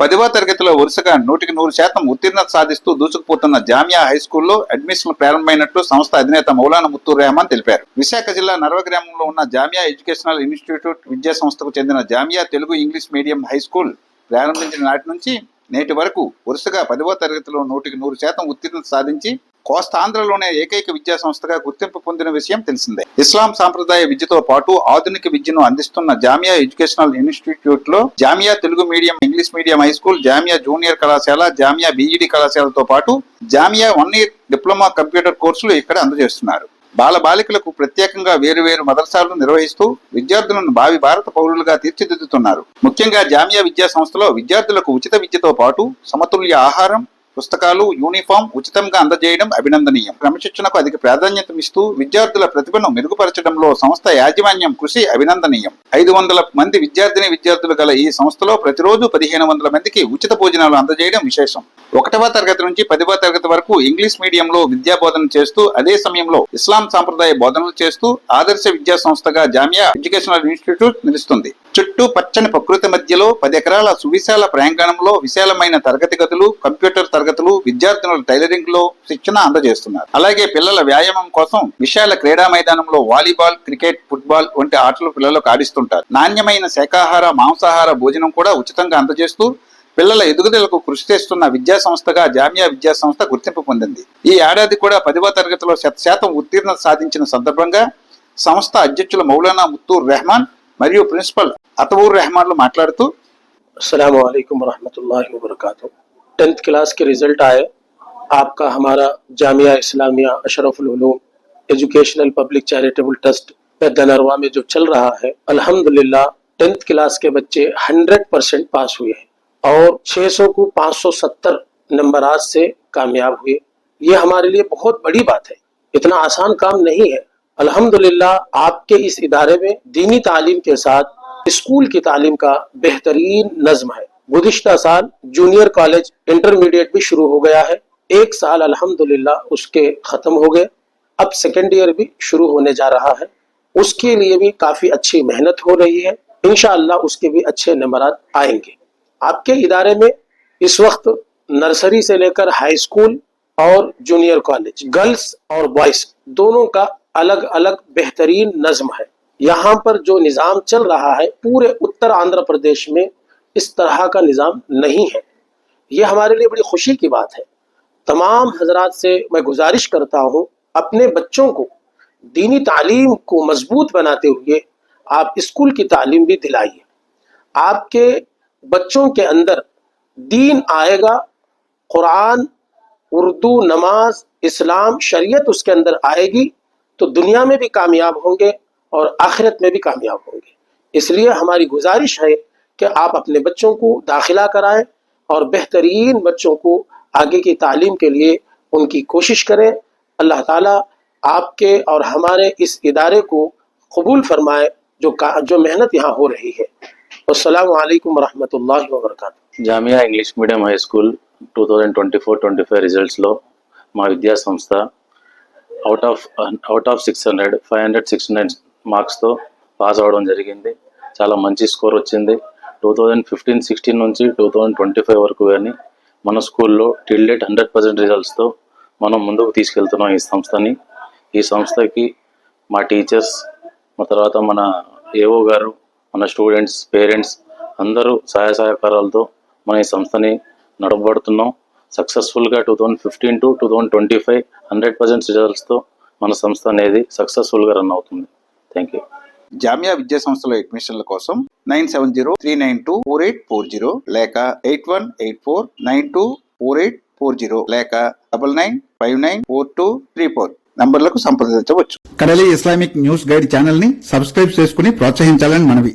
పదివ తరగతిలో వరుసగా నూటికి నూరు శాతం ఉత్తీర్ణత సాధిస్తూ దూసుకుపోతున్న జామియా హై స్కూల్లో అడ్మిషన్లు ప్రారంభమైనట్లు సంస్థ అధినేత మౌలానా ముత్తూర్ రెహమాన్ తెలిపారు. విశాఖ జిల్లా నర్వ గ్రామంలో ఉన్న జామియా ఎడ్యుకేషనల్ ఇన్స్టిట్యూట్ విద్యా సంస్థకు చెందిన Jamia Telugu English medium high school ప్రారంభించిన నాటి నుంచి నేటి వరకు వరుసగా పదవ తరగతిలో నూటికి నూరు శాతం ఉత్తీర్ణత సాధించి కోస్తాంధ్రలోనే ఏకైక విద్యా సంస్థగా గుర్తింపు పొందిన విషయం తెలిసిందే. ఇస్లాం సాంప్రదాయ విద్యతో పాటు ఆధునిక విద్యను అందిస్తున్న జామియా ఎడ్యుకేషనల్ ఇన్స్టిట్యూట్లో Jamia Telugu medium English medium high school Jamia junior కళాశాల జామియా బీఈడి కళాశాలతో పాటు Jamia one year diploma computer కోర్సులు ఇక్కడ అందజేస్తున్నారు. బాల బాలికలకు ప్రత్యేకంగా వేరువేరు మదర్సాలను నిర్వహిస్తూ విద్యార్థులను భావి భారత పౌరులుగా తీర్చిదిద్దుతున్నారు. ముఖ్యంగా జామియా విద్యా సంస్థలో విద్యార్థులకు ఉచిత విద్యతో పాటు సమతుల్య ఆహారం పుస్తకాలు యూనిఫామ్ ఉచితంగా అందజేయడం అభినందనీయం. క్రమశిక్షణకు అధిక ప్రాధాన్యత ఇస్తూ విద్యార్థుల ప్రతిభను మెరుగుపరచడంలో సంస్థ యాజమాన్యం కృషి అభినందనీయం. ఐదు వందల మంది విద్యార్థిని విద్యార్థులు గల ఈ సంస్థలో ప్రతిరోజు పదిహేను వందల మందికి ఉచిత భోజనాలు అందజేయడం విశేషం. ఒకటవ తరగతి నుంచి పదవ తరగతి వరకు ఇంగ్లీష్ మీడియంలో విద్యా బోధన చేస్తూ అదే సమయంలో ఇస్లాం సాంప్రదాయ బోధనలు చేస్తూ ఆదర్శ విద్యా సంస్థగా జామియా ఎడ్యుకేషనల్ ఇన్స్టిట్యూట్ నిలుస్తుంది. చుట్టూ పచ్చని ప్రకృతి మధ్యలో పది ఎకరాల సువిశాల ప్రాంగణంలో విశాలమైన తరగతి గదులు కంప్యూటర్ తరగతులు విద్యార్థినుల టైలరింగ్లో శిక్షణ అందజేస్తున్నారు. అలాగే పిల్లల వ్యాయామం కోసం విశాల క్రీడా మైదానంలో వాలీబాల్ క్రికెట్ ఫుట్బాల్ వంటి ఆటలు పిల్లలకు ఆడిస్తుంటారు. నాణ్యమైన శాకాహార మాంసాహార భోజనం కూడా ఉచితంగా అందజేస్తూ పిల్లల ఎదుగుదలకు కృషి చేస్తున్న విద్యా సంస్థగా జామియా విద్యా సంస్థ గుర్తింపు పొందింది. ఈ ఏడాది కూడా పదవ తరగతిలో శత శాతం ఉత్తీర్ణత సాధించిన సందర్భంగా సంస్థ అధ్యక్షులు మౌలానా ముత్తూర్ రెహమాన్ మరియు ప్రిన్సిపల్ అతవూరు రెహమాన్లు మాట్లాడుతూ السلام علیکم ورحمۃ اللہ وبرکاتہ ٹینتھ کلاس کے رزلٹ آئے آپ کا ہمارا جامعہ اسلامیہ اشرف العلوم ایجوکیشنل پبلک چیریٹیبل ٹرسٹ دنروا میں جو چل رہا ہے الحمد للہ کلاس کے بچے ہنڈریڈ پرسینٹ پاس ہوئے ہیں اور چھ سو کو پانچ سو ستر نمبرات سے کامیاب ہوئے یہ ہمارے لیے بہت بڑی بات ہے اتنا آسان کام نہیں ہے الحمد للہ آپ کے اس ادارے میں دینی تعلیم کے ساتھ اسکول کی تعلیم کا بہترین نظم ہے۔ گزشتہ سال جونیئر کالج انٹرمیڈیٹ بھی شروع ہو گیا ہے۔ ایک سال الحمدللہ اس کے ختم ہو گئے۔ اب سیکنڈ ایئر بھی شروع ہونے جا رہا ہے۔ اس کے لیے بھی کافی اچھی محنت ہو رہی ہے۔ انشاءاللہ اس کے بھی اچھے نمبرات آئیں گے۔ آپ کے ادارے میں اس وقت نرسری سے لے کر ہائی اسکول اور جونیئر کالج، گرلز اور بوائز دونوں کا الگ الگ بہترین نظم ہے۔ یہاں پر جو نظام چل رہا ہے، پورے اتر آندھرا پردیش میں اس طرح کا نظام نہیں ہے۔ یہ ہمارے لیے بڑی خوشی کی بات ہے۔ تمام حضرات سے میں گزارش کرتا ہوں، اپنے بچوں کو دینی تعلیم کو مضبوط بناتے ہوئے آپ اسکول کی تعلیم بھی دلائیے۔ آپ کے بچوں کے اندر دین آئے گا، قرآن، اردو، نماز، اسلام، شریعت اس کے اندر آئے گی تو دنیا میں بھی کامیاب ہوں گے۔ اور آخرت میں بھی کامیاب ہوں گے۔ اس لیے ہماری گزارش ہے کہ آپ اپنے بچوں کو داخلہ کرائیں اور بہترین بچوں کو آگے کی تعلیم کے لیے ان کی کوشش کریں۔ اللہ تعالیٰ آپ کے اور ہمارے اس ادارے کو قبول فرمائے جو جو محنت یہاں ہو رہی ہے۔ السلام علیکم ورحمۃ اللہ وبرکاتہ۔ جامعہ انگلش میڈیم ہائی اسکول 2024-25 రిజల్ట్స్ లో మా విద్యా سنستھا۔ آؤٹ آف آؤٹ آف سکس ہنڈریڈ، فائیو ہنڈریڈ سکسٹی نائن మార్క్స్తో పాస్ అవ్వడం జరిగింది. చాలా మంచి స్కోర్ వచ్చింది. టూ థౌజండ్ ఫిఫ్టీన్ సిక్స్టీన్ నుంచి టూ థౌజండ్ ట్వంటీ ఫైవ్ వరకు కానీ మన స్కూల్లో టిల్ హండ్రెడ్ పర్సెంట్ రిజల్ట్స్తో మనం ముందుకు తీసుకెళ్తున్నాం ఈ సంస్థని. ఈ సంస్థకి మా టీచర్స్ మా తర్వాత మన ఏఓ గారు మన స్టూడెంట్స్ పేరెంట్స్ అందరూ సహాయ సహకారాలతో మన ఈ సంస్థని నడపబడుతున్నాం. సక్సెస్ఫుల్గా two thousand fifteen to two thousand twenty five hundred percent రిజల్ట్స్తో మన సంస్థ అనేది సక్సెస్ఫుల్గా రన్ అవుతుంది. థ్యాంక్ యూ జామియా విద్యా సంస్థలో అడ్మిషన్ల కోసం nine seven zero three nine two four eight four zero లేక eight one eight four nine two four eight four zero లేక double nine five nine four two three four నంబర్లకు సంప్రదించవచ్చు. Kadali Islamic news guide ఛానల్ని subscribe చేసుకుని ప్రోత్సహించాలని మనవి.